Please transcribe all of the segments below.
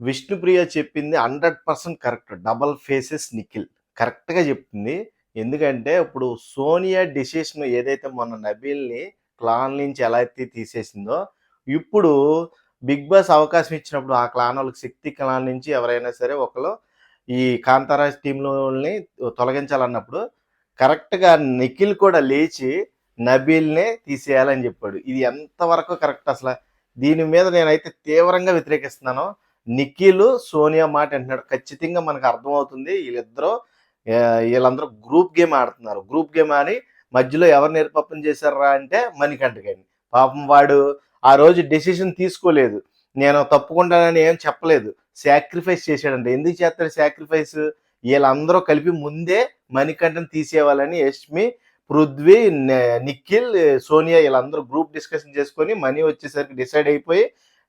విష్ణుప్రియ చెప్పింది hundred percent correct. Double faces Nikhil. కరెక్ట్గా చెప్తుంది ఎందుకంటే ఇప్పుడు సోనియా డిసిషన్ ఏదైతే మొన్న నబీల్ని క్లాన్ నుంచి ఎలా అయితే తీసేసిందో ఇప్పుడు బిగ్ బాస్ అవకాశం ఇచ్చినప్పుడు ఆ క్లాన్ వాళ్ళకి శక్తి క్లాన్ నుంచి ఎవరైనా సరే ఒకరు ఈ కాంతారాజ్ టీంలోని తొలగించాలన్నప్పుడు కరెక్ట్గా నిఖిల్ కూడా లేచి నబీల్నే తీసేయాలని చెప్పాడు. ఇది ఎంతవరకు కరెక్ట్ అసలు? దీని మీద నేనైతే తీవ్రంగా వ్యతిరేకిస్తున్నాను. నిఖిల్ సోనియా మాట అంటున్నాడు. ఖచ్చితంగా మనకు అర్థమవుతుంది వీళ్ళిద్దరూ వీళ్ళందరూ గ్రూప్ గేమ్ ఆడుతున్నారు. గ్రూప్ గేమ్ అని మధ్యలో ఎవరు నిర్పప్పం చేశారా అంటే మణికంఠకని. పాపం వాడు ఆ రోజు డెసిషన్ తీసుకోలేదు. నేను తప్పుకుంటానని ఏం చెప్పలేదు. సాక్రిఫైస్ చేశాడంటే. ఎందుకు చేస్తాడు సాక్రిఫైస్? వీళ్ళందరూ కలిపి ముందే మణికంఠని తీసేవాలని యష్మి పృథ్వీ నిఖిల్ సోనియా వీళ్ళందరూ గ్రూప్ డిస్కషన్ చేసుకొని మనీ వచ్చేసరికి డిసైడ్ అయిపోయి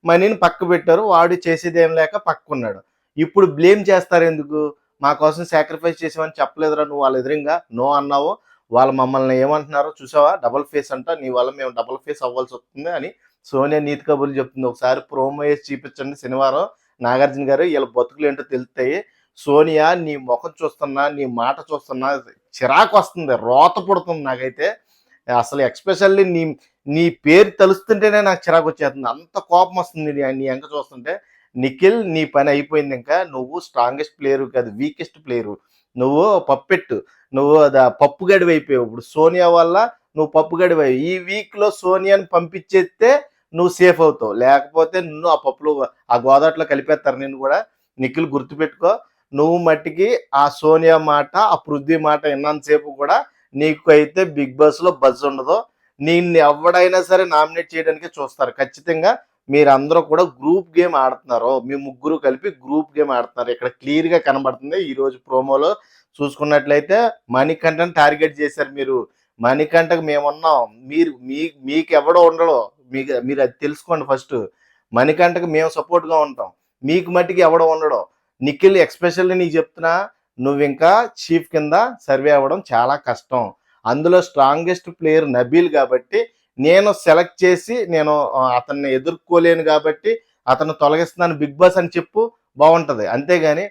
మనీని పక్క పెట్టారు వాడు చేసేది ఏం లేక పక్కకున్నాడు ఇప్పుడు బ్లేమ్ చేస్తారు ఎందుకు? మా కోసం సాక్రిఫైస్ చేసామని చెప్పలేదురా నువ్వు వాళ్ళ ఎదురుగా. నో అన్నావు. వాళ్ళు మమ్మల్ని ఏమంటున్నారో చూసావా? డబుల్ ఫేస్ అంట. నీ వల్ల మేము డబుల్ ఫేస్ అవ్వాల్సి వస్తుంది అని సోనియా నీతి కబుర్లు చెప్తుంది. ఒకసారి ప్రోమో వేసి చూపించండి శనివారం. నాగార్జున గారు వీళ్ళ బతుకులు ఏంటో తెలుస్తాయి. సోనియా నీ ముఖం చూస్తున్నా నీ మాట చూస్తున్నా చిరాకు వస్తుంది. రోత పుడుతుంది నాకైతే. అసలు ఎక్స్పెషల్లీ నీ నీ పేరు తలుస్తుంటేనే నాకు చిరాకు వచ్చేస్తుంది. అంత కోపం వస్తుంది నీ నీ ఎంక చూస్తుంటే. నిఖిల్ నీ పని అయిపోయింది ఇంకా. నువ్వు స్ట్రాంగెస్ట్ ప్లేయర్ కాదు వీకెస్ట్ ప్లేయరు నువ్వు పప్పెట్టు నువ్వు అది పప్పు గడివి అయిపోయావు. ఇప్పుడు సోనియా వల్ల నువ్వు పప్పు గడివి అయ్యావు. ఈ వీక్లో సోనియాని పంపించేస్తే నువ్వు సేఫ్ అవుతావు. లేకపోతే నిన్ను ఆ పప్పులో ఆ గోదాట్లో కలిపేస్తారు నిన్ను కూడా. నిఖిల్ గుర్తుపెట్టుకో. నువ్వు మట్టికి ఆ సోనియా మాట ఆ పృథ్వీ మాట విన్నంతసేపు కూడా నీకు అయితే బిగ్ బాస్లో బజ్ ఉండదు. నిన్ను ఎవడైనా సరే నామినేట్ చేయడానికి చూస్తారు. ఖచ్చితంగా మీరందరూ కూడా గ్రూప్ గేమ్ ఆడుతున్నారు. మీ ముగ్గురు కలిపి గ్రూప్ గేమ్ ఆడుతున్నారు. ఇక్కడ క్లియర్గా కనబడుతుంది. ఈరోజు ప్రోమోలో చూసుకున్నట్లయితే మణికంఠను టార్గెట్ చేశారు మీరు. మణికంఠకు మేమున్నాం. మీరు మీ మీకు ఎవడో ఉండడు మీకు మీరు అది తెలుసుకోండి ఫస్ట్. మణికంఠకు మేము సపోర్ట్గా ఉంటాం. మీకు మట్టికి ఎవడో ఉండడు. నిఖిల్ ఎక్స్పెషల్లీ నీకు చెప్తున్నా నువ్వు ఇంకా చీఫ్ కింద సర్వే అవ్వడం చాలా కష్టం. అందులో స్ట్రాంగెస్ట్ ప్లేయర్ నబీల్ కాబట్టి నేను సెలెక్ట్ చేసి నేను అతన్ని ఎదుర్కోలేను కాబట్టి అతను తొలగిస్తున్నాను బిగ్ బాస్ అని చెప్పు బాగుంటుంది. అంతేగాని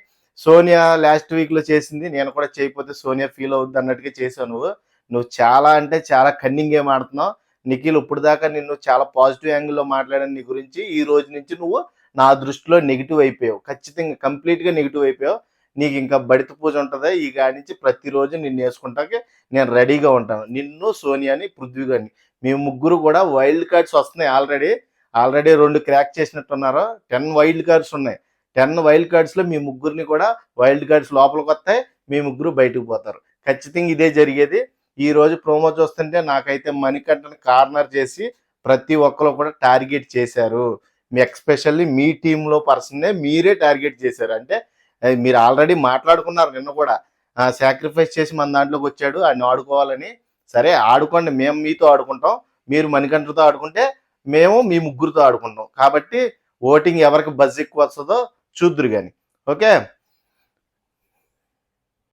సోనియా లాస్ట్ వీక్లో చేసింది నేను కూడా చేయకపోతే సోనియా ఫీల్ అవుద్ది అన్నట్టుగా చేసావు నువ్వు. నువ్వు చాలా అంటే చాలా కన్నింగ్ గేమ్ ఆడుతున్నావు. నిఖిల్ ఇప్పుడు దాకా నిన్ను చాలా పాజిటివ్ యాంగిల్లో మాట్లాడాను నీ గురించి ఈ రోజు నుంచి నువ్వు నా దృష్టిలో నెగిటివ్ అయిపోయావు. ఖచ్చితంగా కంప్లీట్గా నెగిటివ్ అయిపోయావు. నీకు ఇంకా బడిత పూజ ఉంటుంది ఈ నుంచి ప్రతిరోజు నిన్ను వేసుకుంటాకి నేను రెడీగా ఉంటాను. నిన్ను సోనియాని పృథ్వీ గారిని మీ ముగ్గురు కూడా వైల్డ్ కార్డ్స్ వస్తున్నాయి ఆల్రెడీ. ఆల్రెడీ రెండు క్రాక్ చేసినట్టున్నారు. టెన్ వైల్డ్ కార్డ్స్ ఉన్నాయి. టెన్ వైల్డ్ కార్డ్స్లో మీ ముగ్గురిని కూడా వైల్డ్ కార్డ్స్ లోపలికి వస్తాయి మీ ముగ్గురు బయటకు పోతారు. ఖచ్చితంగా ఇదే జరిగేది. ఈ రోజు ప్రోమో చూస్తుంటే నాకైతే మణికంఠని కార్నర్ చేసి ప్రతి ఒక్కరు కూడా టార్గెట్ చేశారు. మీ ఎక్స్పెషల్లీ మీ టీంలో పర్సన్నే మీరే టార్గెట్ చేశారు. అంటే మీరు ఆల్రెడీ మాట్లాడుకున్నారు నిన్న కూడా. సాక్రిఫైస్ చేసి మన దాంట్లోకి వచ్చాడు ఆయన ఆడుకోవాలని. సరే ఆడుకోండి మేము మీతో ఆడుకుంటాం. మీరు మణికంఠతో ఆడుకుంటే మేము మీ ముగ్గురితో ఆడుకుంటాం. కాబట్టి ఓటింగ్ ఎవరికి బజ్ ఎక్కువ వస్తుందో చూద్దురు కానీ ఓకే?